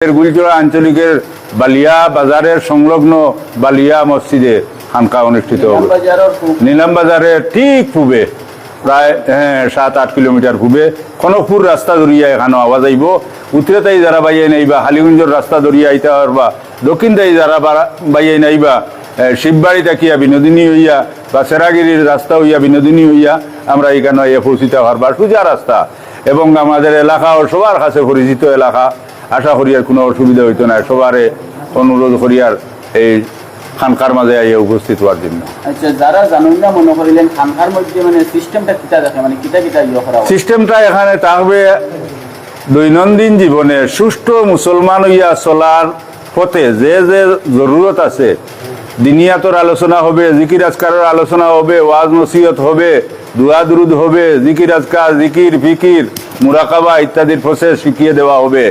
গুলচড়া আঞ্চলিকের বালিয়া বাজারের সংলগ্ন বালিয়া মসজিদে খানকা অনুষ্ঠিত হবে। বাজারের নিলাম বাজারে ঠিক পূবে প্রায় হ্যাঁ সাত আট কিলোমিটার পূবে খনকপুর রাস্তা ধরিয়া এখানে আওয়াজ আইব। উত্তরেতাই যারা বাইয়ে নাইবা হালিগঞ্জের রাস্তা ধরিয়া আইতে পারবা। দক্ষিণতাই যারা বাইয়ে নাইবা শিববাড়ি তাকিয়া বিনোদিনী হইয়া বা সেরাগিরির রাস্তা হইয়া বিনোদিনী হইয়া আমরা এখানে পৌঁছিতে পারবা। সোজা রাস্তা। এবং আমাদের এলাকা ও সবার কাছে পরিচিত এলাকা। আশা করি আর কোনো অসুবিধা হইতো না। সবারে অনুরোধ করি আর এই খানকার মাঝে আইয়া উপস্থিত হওয়ার জন্য। আচ্ছা যারা জানুন না মনে করিলেন খানকার মধ্যে মানে সিস্টেমটা কিতা দেখে মানে কিতা কিতা ইয়ে করা সিস্টেমটা এখানে থাকবে দৈনন্দিন জীবনে সুষ্ঠু মুসলমান হইয়া চলার পথে যে যে জরুরত আছে দিনিয়াতর আলোচনা হবে জিকির আজকারের আলোচনা হবে ওয়াজ নসিহত হবে দুয়া দুরুদ হবে জিকির আজকার জিকির ফিকির মুরাকাবা ইত্যাদির প্রসেস শিখিয়ে দেওয়া হবে।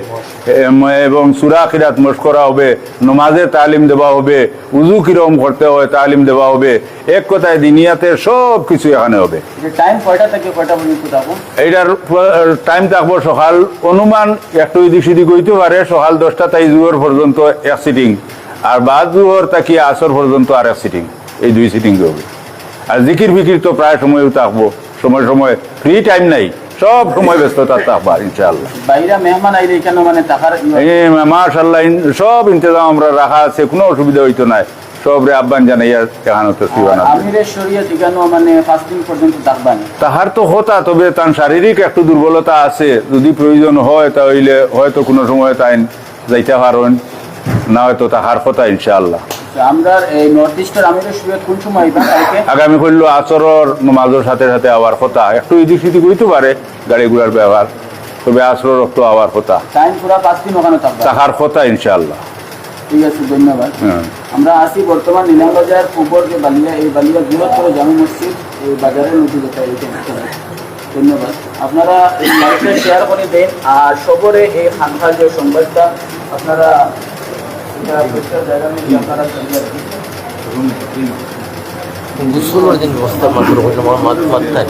এবং সুরা খিরাত মশ করা হবে নমাজে তালিম দেওয়া হবে উজু কিরম করতে হয় তালিম দেওয়া হবে এক কথায় দিনিয়াতে সব কিছু এখানে হবে। এইটার টাইম থাকব সকাল অনুমান একটু এদিক সেদিক হইতে পারে সকাল দশটা তাই জুয়োর পর্যন্ত এক সিটিং আর বাদ জুয়োর তাকি আসর পর্যন্ত আর এক সিটিং এই দুই সিটিং হবে। আর জিকির ফিকির তো প্রায় সময়ও থাকব সময় সময় ফ্রি টাইম নাই। সব সময় ব্যস্ততা থাকবা ইনশাআল্লাহ। বাইরা মেহমান আইলে এখানে মানে টাকার এই মাশাল্লাহ সব ইন্তজাম আমরা রাখা আছে কোনো অসুবিধা হইতো না সব রে আহ্বান জানাইয়া তো ঠিকানো মানে পাঁচ পর্যন্ত থাকবানি। তাহার তো হতা তবে তার শারীরিক একটু দুর্বলতা আছে। যদি প্রয়োজন হয় তাহলে হয়তো কোনো সময় তাই যাইতে পারেন না হয়তো তাহার কথা ইনশাআল্লাহ। তো আমরা এই নর্থ ইস্টের আমিরের শরীয় কোন সময়? আগামী করল আচরর নমাজের সাথে সাথে আবার কথা। একটু এদিক সেদিক হইতে পারে গাড়ি ঘোড়ার ব্যবহার তবে আচরর তো আবার কথা। টাইম পুরা পাঁচ দিন ওখানে থাকবা। তাহার কথা ইনশাআল্লাহ। ঠিক আছে ধন্যবাদ। হ্যাঁ। আমরা আসি বর্তমান নিলাম বাজার উপর যে বালিয়া এই বালিয়া বৃহত্তর জামে মসজিদ এই বাজারের মধ্যে যেটা ধন্যবাদ। আপনারা শেয়ার করে দেন আর সবরে এই খানকার যে সংবাদটা আপনারা দিন ব্যবস্থা মাত্র হইল মাত্র